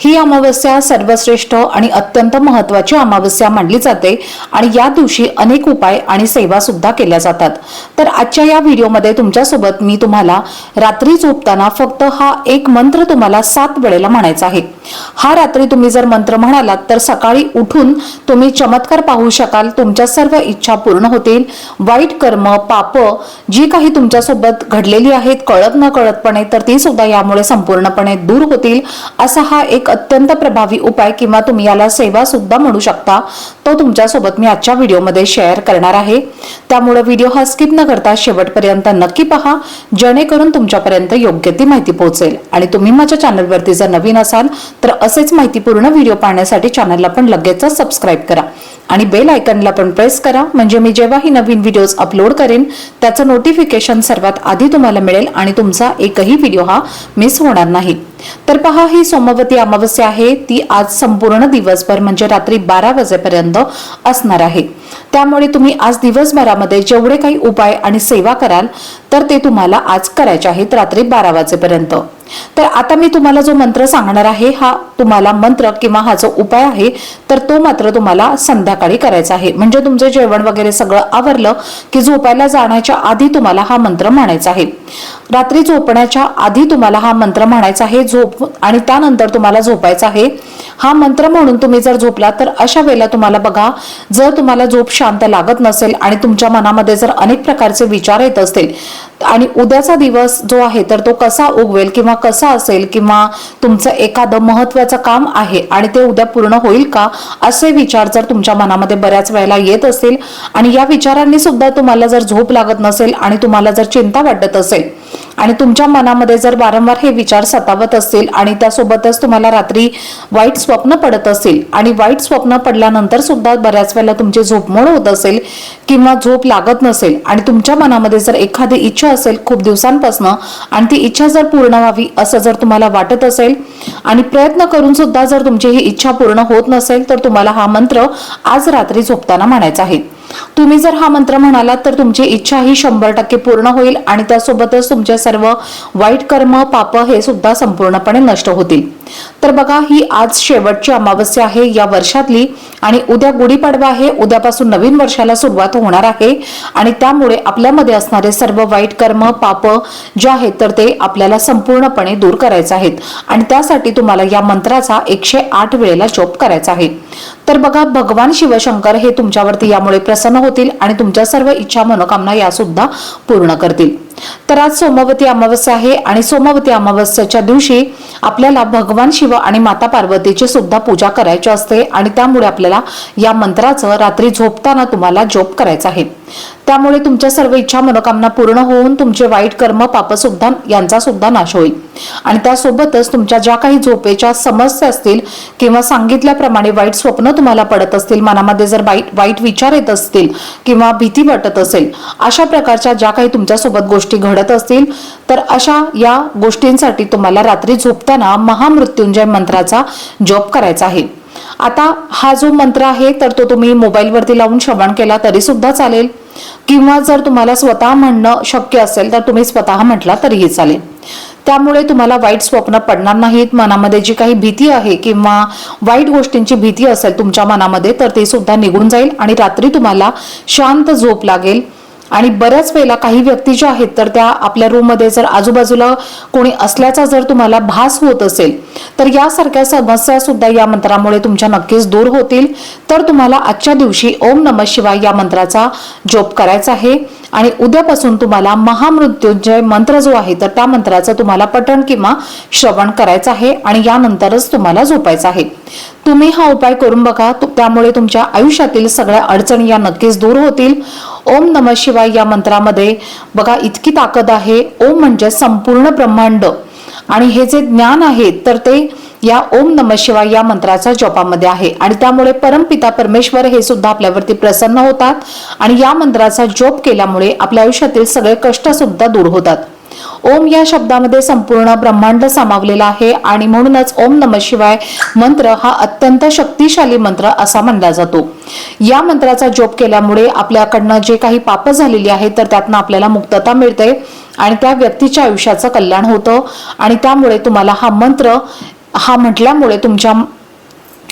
ही अमावस्या सर्वश्रेष्ठ आणि अत्यंत महत्वाची अमावस्या मानली जाते आणि या दिवशी अनेक उपाय आणि सेवा सुद्धा केल्या जातात. तर आजच्या या व्हिडिओमध्ये तुमच्यासोबत मी तुम्हाला रात्री झोपताना फक्त हा एक मंत्र तुम्हाला सात वेळेला म्हणायचा आहे. हा रात्री तुम्ही जर मंत्र म्हणालात तर सकाळी उठून तुम्ही चमत्कार पाहू शकाल. तुमच्या सर्व इच्छा पूर्ण होतील. वाईट कर्म पाप जी काही तुमच्यासोबत घडलेली आहेत कळत न कळतपणे तर ती सुद्धा यामुळे संपूर्णपणे दूर होतील असा हा एक अत्यंत प्रभावी उपाय किंवा तुम्ही याला सेवा सुद्धा म्हणू शकता तो तुमच्यासोबत मी आजच्या व्हिडिओमध्ये शेअर करणार आहे. त्यामुळे व्हिडिओ हा स्किप न करता शेवटपर्यंत नक्की पहा जेणेकरून तुमच्यापर्यंत योग्य ती माहिती पोहोचेल. आणि तुम्ही माझ्या चॅनलवरती जर नवीन असाल तर असेच माहितीपूर्ण व्हिडिओ पाहण्यासाठी चॅनलला पण लगेचच सबस्क्राईब करा. आणि बेल आयकनला पण प्रेस करा. म्हणजे मी जेव्हाही नवीन व्हिडिओज अपलोड करेन त्याचं नोटिफिकेशन सर्वात आधी तुम्हाला मिळेल आणि तुमचा एकही व्हिडिओ हा मिस होणार नाही. तर पहा ही सोमवती अमावस्या आहे. ती आज संपूर्ण दिवसभर म्हणजे रात्री बारा वाजेपर्यंत असणार आहे. त्यामुळे तुम्ही आज दिवसभरामध्ये जेवढे काही उपाय आणि सेवा कराल तर ते तुम्हाला आज करायचे आहेत रात्री बारा वाजेपर्यंत. तर आता मी तुम्हाला जो मंत्र सांगणार आहे हा तुम्हाला मंत्र किंवा हा जो उपाय आहे तर तो मात्र तुम्हाला संध्याकाळी करायचा आहे. म्हणजे तुमचं जेवण वगैरे सगळं आवरलं की झोपायला जाण्याच्या आधी तुम्हाला हा मंत्र म्हणायचा आहे. रात्री झोपण्याच्या आधी तुम्हाला हा मंत्र म्हणायचा आहे झोप आणि त्यानंतर तुम्हाला झोपायचा आहे. हा मंत्र म्हणून तुम्ही जर झोपला तर अशा वेळेला तुम्हाला बघा जर तुम्हाला झोप शांत लागत नसेल आणि तुमच्या मनामध्ये जर अनेक प्रकारचे विचार येत असतील आणि उद्याचा दिवस जो आहे तर तो कसा उगवेल किंवा कसा असेल किंवा तुमचं एखादं महत्वाचं काम आहे आणि ते उद्या पूर्ण होईल का असे विचार जर तुमच्या मनामध्ये बऱ्याच वेळेला येत असतील आणि या विचारांनी सुद्धा तुम्हाला जर झोप लागत नसेल आणि तुम्हाला जर चिंता वाटत असेल आणि तुमच्या मनामध्ये जर वारंवार हे विचार सतावत असतील आणि त्यासोबतच तुम्हाला रात्री वाईट स्वप्न पडत असेल आणि वाईट स्वप्न पडल्यानंतर सुद्धा बऱ्याच वेळेला तुमची झोपमोड होत असेल किंवा झोप लागत नसेल आणि तुमच्या मनामध्ये जर एखादी इच्छा असेल खूप दिवसांपासून आणि ती इच्छा जर पूर्ण व्हावी असं जर तुम्हाला वाटत असेल आणि प्रयत्न करून सुद्धा जर तुमची ही इच्छा पूर्ण होत नसेल तर तुम्हाला हा मंत्र आज रात्री झोपताना म्हणायचा आहे. तुम्ही जर हा मंत्र म्हणालात तर तुमची इच्छा ही शंभर टक्के पूर्ण होईल आणि त्यासोबतच तुमचे सर्व वाईट कर्म पाप हे सुद्धा संपूर्णपणे नष्ट होतील. तर बघा ही आज शेवटची अमावस्या आहे या वर्षातली आणि उद्या गुढीपाडवा आहे. उद्यापासून नवीन वर्षाला सुरुवात होणार आहे आणि त्यामुळे आपल्यामध्ये असणारे सर्व वाईट कर्म पाप जे आहेत तर ते आपल्याला संपूर्णपणे दूर करायचे आहेत. आणि त्यासाठी तुम्हाला या मंत्राचा एकशे आठ वेळेला जप करायचा आहे. तर बघा भगवान शिवशंकर हे तुमच्यावरती यामुळे प्रसन्न होतील आणि तुमच्या सर्व इच्छा मनोकामना या सुद्धा पूर्ण करतील. तर आज सोमवती अमावस्या आहे आणि सोमवती अमावस्याच्या दिवशी आपल्याला भगवान शिव आणि माता पार्वतीची सुद्धा पूजा करायची असते आणि त्यामुळे आपल्याला या मंत्राचं रात्री झोपताना तुम्हाला जोप करायचा आहे. त्यामुळे तुमच्या सर्व इच्छा मनोकामना पूर्ण होऊन तुमचे वाईट कर्म पाप सुद्धा यांचा सुद्धा नाश होईल. आणि त्यासोबतच तुमच्या ज्या काही झोपेच्या समस्या असतील किंवा सांगितल्याप्रमाणे वाईट स्वप्न तुम्हाला पडत असतील मनामध्ये जर वाईट वाईट विचार येत असतील किंवा भीती वाटत असेल अशा प्रकारच्या ज्या काही तुमच्यासोबत गोष्टी घडत असतील तर अशा या गोष्टींसाठी तुम्हाला रात्री झोपताना महामृत्युंजय मंत्राचा जप करायचा आहे. आता हा जो मंत्र आहे तर तो तुम्ही मोबाईलवरती लावून श्रवण केला तरी सुद्धा चालेल. किंवा जर तुम्हाला स्वतः म्हणणं शक्य असेल तर तुम्ही स्वतः म्हटला तरीही चालेल. त्यामुळे तुम्हाला वाईट स्वप्न पडणार नाहीत. मनामध्ये जी काही भीती आहे किंवा वाईट गोष्टींची भीती असेल तुमच्या मनामध्ये तर ते सुद्धा निघून जाईल आणि रात्री तुम्हाला शांत झोप लागेल. आणि बऱ्याच वेळेला काही व्यक्ती ज्या आहेत तर त्या आपल्या रूममध्ये जर आजूबाजूला कोणी असल्याचा जर तुम्हाला भास होत असेल तर यासारख्या समस्या सुद्धा या मंत्रामुळे तुमच्या नक्कीच दूर होतील. तर तुम्हाला आजच्या दिवशी ओम नम शिवाय या मंत्राचा जोप करायचा आहे. आणि उद्यापासून तुम्हाला महामृत्युंजय मंत्र जो आहे तर त्या मंत्राचं तुम्हाला पठण किंवा श्रवण करायचं आहे. आणि यानंतरच तुम्हाला झोपायचं आहे. तुम्ही हा उपाय करून बघा. त्यामुळे तुमच्या आयुष्यातील सगळ्या अडचणी या नक्कीच दूर होतील. ओम नम शिवाय या मंत्रामध्ये बघा इतकी ताकद आहे. ओम म्हणजे संपूर्ण ब्रह्मांड. आणि हे जे ज्ञान आहे तर ते या ओम नम शिवाय या मंत्राच्या जपामध्ये आहे. आणि त्यामुळे परमपिता परमेश्वर हे सुद्धा आपल्यावरती प्रसन्न होतात आणि या मंत्राचा जोप केल्यामुळे आपल्या आयुष्यातील सगळे कष्ट सुद्धा दूर होतात. ओम या शब्दामध्ये संपूर्ण ब्रह्मांड सामावलेला आहे आणि म्हणूनच ओम नम शिवाय मंत्र हा अत्यंत शक्तिशाली मंत्र असा मानला जातो. या मंत्राचा जोप केल्यामुळे आपल्याकडनं जे काही पाप झालेली आहेत तर त्यातनं आपल्याला मुक्तता मिळते आणि त्या व्यक्तीच्या आयुष्याचं कल्याण होतं आणि त्यामुळे तुम्हाला हा मंत्र हा म्हटल्यामुळे तुमच्या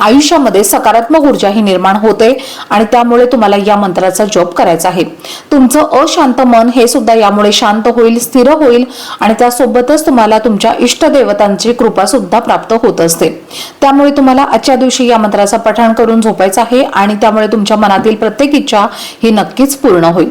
आयुष्यामध्ये सकारात्मक ऊर्जा ही निर्माण होते आणि त्यामुळे तुम्हाला या मंत्राचा जप करायचा आहे. तुमचं अशांत मन हे सुद्धा यामुळे शांत होईल स्थिर होईल आणि त्यासोबतच तुम्हाला तुमच्या इष्टदेवतांची कृपा सुद्धा प्राप्त होत असते. त्यामुळे तुम्हाला आजच्या दिवशी या मंत्राचा पठण करून झोपायचं आहे आणि त्यामुळे तुमच्या मनातील प्रत्येक इच्छा ही नक्कीच पूर्ण होईल.